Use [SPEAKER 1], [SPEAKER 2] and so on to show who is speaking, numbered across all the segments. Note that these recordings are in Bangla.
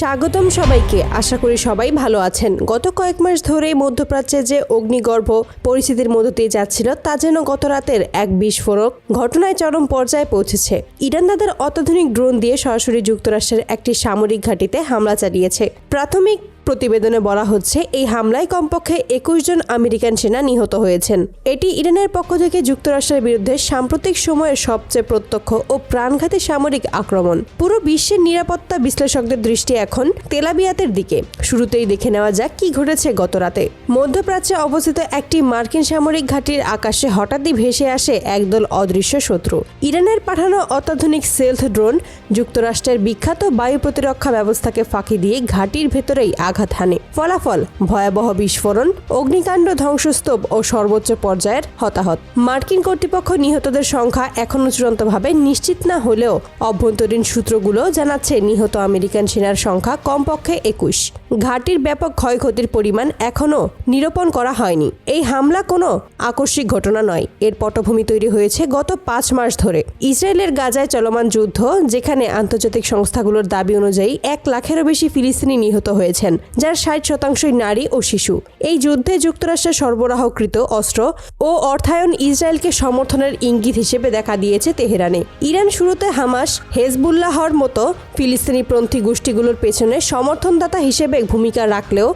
[SPEAKER 1] স্বাগতম সবাইকে। আশা করি সবাই ভালো আছেন। গত কয়েক মাস ধরেই মধ্যপ্রাচ্যে যে অগ্নিগর্ভ পরিস্থিতির মধ্য দিয়ে যাচ্ছিল, তা যেন গত রাতের এক বিস্ফোরক ঘটনায় চরম পর্যায়ে পৌঁছেছে। ইরান তাদের অত্যাধুনিক ড্রোন দিয়ে সরাসরি যুক্তরাষ্ট্রের একটি সামরিক ঘাঁটিতে হামলা চালিয়েছে। প্রাথমিক প্রতিবেদনে বলা হচ্ছে, এই হামলায় কমপক্ষে একুশ জন আমেরিকান সেনা নিহত হয়েছেন। এটি ইরানের পক্ষ থেকে যুক্তরাষ্ট্রের বিরুদ্ধে সাম্প্রতিক সময়ের সবচেয়ে প্রত্যক্ষ ও প্রাণঘাতী সামরিক আক্রমণ। পুরো বিশ্বের নিরাপত্তা বিশ্লেষকদের দৃষ্টি এখন তেলাবিয়াতের দিকে। শুরুতেই দেখে নেওয়া যাক কি ঘটেছে গত রাতে। মধ্যপ্রাচ্যে অবস্থিত একটি মার্কিন সামরিক ঘাঁটির আকাশে হঠাৎই ভেসে আসে একদল অদৃশ্য শত্রু। ইরানের পাঠানো অত্যাধুনিক সেলথ ড্রোন যুক্তরাষ্ট্রের বিখ্যাত বায়ু প্রতিরক্ষা ব্যবস্থাকে ফাঁকি দিয়ে ঘাঁটির ভেতরেই আঘাত হানে। ফলাফল, ভয়াবহ বিস্ফোরণ, অগ্নিকাণ্ড, ধ্বংসস্তূপ ও সর্বোচ্চ পর্যায়ের হতাহত। মার্কিন কর্তৃপক্ষ নিহতদের সংখ্যা এখনও চূড়ান্তভাবে নিশ্চিত না হলেও অভ্যন্তরীণ সূত্রগুলো জানাচ্ছে নিহত আমেরিকান সেনার সংখ্যা কমপক্ষে একুশ। ঘাটির ব্যাপক ক্ষয়ক্ষতির পরিমাণ এখনও নিরূপণ করা হয়নি। এই হামলা কোনো আকস্মিক ঘটনা নয়। এর পটভূমি তৈরি হয়েছে গত পাঁচ মাস ধরে। ইসরায়েলের গাজায় চলমান যুদ্ধ, যেখানে আন্তর্জাতিক সংস্থাগুলোর দাবি অনুযায়ী এক লাখেরও বেশি ফিলিস্তিনি নিহত হয়েছেন। যার ষাট শতাংশই নারী ও শিশু। এই যুদ্ধে যুক্তরাষ্ট্রের সরবরাহকৃত অস্ত্র ও অর্থায়ন ইসরায়েলকে সমর্থনের ইঙ্গিত হিসেবে দেখা দিয়েছে তেহরানে। ইরান শুরুতে হামাস, হেজবুল্লাহর মতো ফিলিস্তিনি ফিলিস্তিনিপন্থী গোষ্ঠীগুলোর পেছনে সমর্থনদাতা হিসেবে ভূমিকা রাখলেও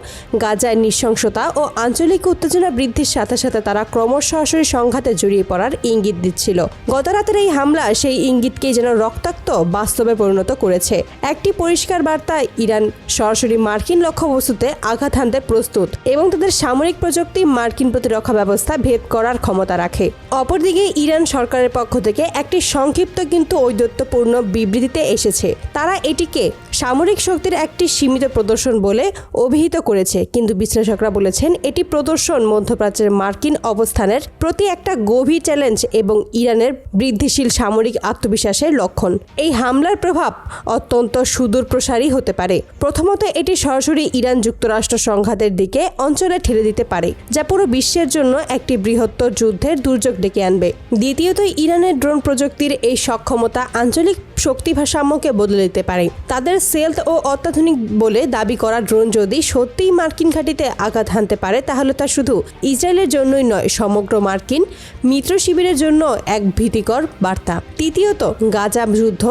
[SPEAKER 1] গাজায় নৃশংসতা ও আঞ্চলিক উত্তেজনা বৃদ্ধির সাথে সাথে তারা ক্রমশ সরাসরি সংঘাতে জড়িয়ে পড়ার ইঙ্গিত দিচ্ছিল। গত রাতের এই হামলা সেই ইঙ্গিতকেই যেন রক্তাক্ত বাস্তবে পরিণত করেছে। একটি পরিষ্কার বার্তা ইরান সরাসরি মার্কিন লক্ষ্যবস্তুতে আঘাত হানতে প্রস্তুত এবং তাদের সামরিক প্রযুক্তি, মার্কিন প্রতিরক্ষা ব্যবস্থা ভেদ করার ক্ষমতা রাখে। অপরদিকে, ইরান সরকারের পক্ষ থেকে একটি সংক্ষিপ্ত কিন্তু ঔদ্ধত্যপূর্ণ বিবৃতিতে এসেছে। তারা এটিকে সামরিক শক্তির একটি সীমিত প্রদর্শন বলে অভিহিত করেছে। কিন্তু বিশ্লেষকরা বলেছেন, এটি প্রদর্শন মধ্যপ্রাচ্যের মার্কিন অবস্থানের প্রতি একটা গভীর চ্যালেঞ্জ এবং ইরানের বৃদ্ধিশীল সামরিক আত্মবিশ্বাসের লক্ষণ। এই হামলার প্রভাব অত্যন্ত সুদূর প্রসারী হতে পারে। প্রথমত, এটি সরাসরি ইরান যুক্তরাষ্ট্র সংঘাতের দিকে অঞ্চলে ঠেলে দিতে পারে, যা পুরো বিশ্বের জন্য একটি বৃহত্তর যুদ্ধের দুর্যোগ ডেকে আনবে। দ্বিতীয়ত, ইরানের ড্রোন প্রযুক্তির এই সক্ষমতা আঞ্চলিক শক্তি ভারসাম্যকে বদলে দিতে পারে। তাদের সেলথ ও অত্যাধুনিক বলে দাবি করা ড্রোন যদি সত্যিই মার্কিন ঘাঁটিতে আঘাত হানতে পারে, তাহলে তা শুধু ইসরায়েলের জন্যই নয়, সমগ্র মার্কিন মিত্র শিবিরের জন্য এক ভীতিকর বার্তা। তৃতীয়ত, গাজা যুদ্ধ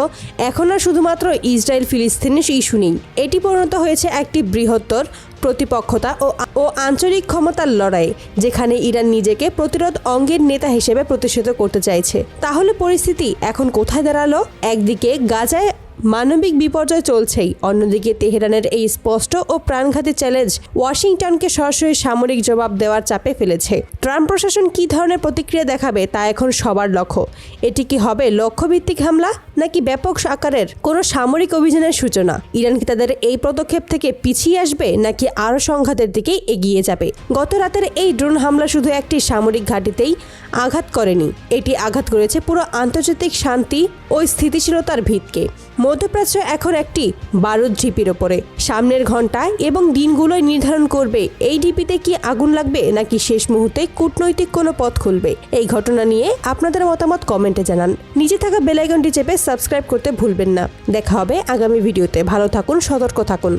[SPEAKER 1] এখন আর শুধুমাত্র ইসরায়েল ফিলিস্তিনের ইস্যু নেই। এটি পরিণত হয়েছে একটি বৃহত্তর প্রতিপক্ষতা ও আঞ্চলিক ক্ষমতার লড়াই, যেখানে ইরান নিজেকে প্রতিরোধ অঙ্গের নেতা হিসেবে প্রতিষ্ঠিত করতে চাইছে। তাহলে পরিস্থিতি এখন কোথায় দাঁড়াল? একদিকে গাজায় মানবিক বিপর্যয় চলছেই। অন্যদিকে তেহরানের এই স্পষ্ট ও প্রাণঘাতী চ্যালেঞ্জ ওয়াশিংটনকে সরাসরি সামরিক জবাব দেওয়ার চাপে ফেলেছে। ট্রাম্প প্রশাসন কী ধরনের প্রতিক্রিয়া দেখাবে তা এখন সবার লক্ষ্য। এটি কি হবে লক্ষ্যভিত্তিক হামলা নাকি ব্যাপক আকারের কোনো সামরিক অভিযানের সূচনা? ইরান কি তাদের এই পদক্ষেপ থেকে পিছিয়ে আসবে নাকি আরও সংঘাতের দিকেই এগিয়ে যাবে? গত রাতের এই ড্রোন হামলা শুধু একটি সামরিক ঘাঁটিতেই আঘাত করেনি। এটি আঘাত করেছে পুরো আন্তর্জাতিক শান্তি ও স্থিতিশীলতার ভিতকে। মধ্যপ্রাচ্য এখন একটি বারুদ ঢিপির ওপরে। সামনের ঘন্টায় এবং দিনগুলোই নির্ধারণ করবে, এই ঢিপিতে কি আগুন লাগবে নাকি শেষ মুহূর্তে কূটনৈতিক কোনো পথ খুলবে? এই ঘটনা নিয়ে আপনাদের মতামত কমেন্টে জানান। নিজে থাকা বেলাইকনটি চেপে সাবস্ক্রাইব করতে ভুলবেন না। দেখা হবে আগামী ভিডিওতে। ভালো থাকুন, সতর্ক থাকুন।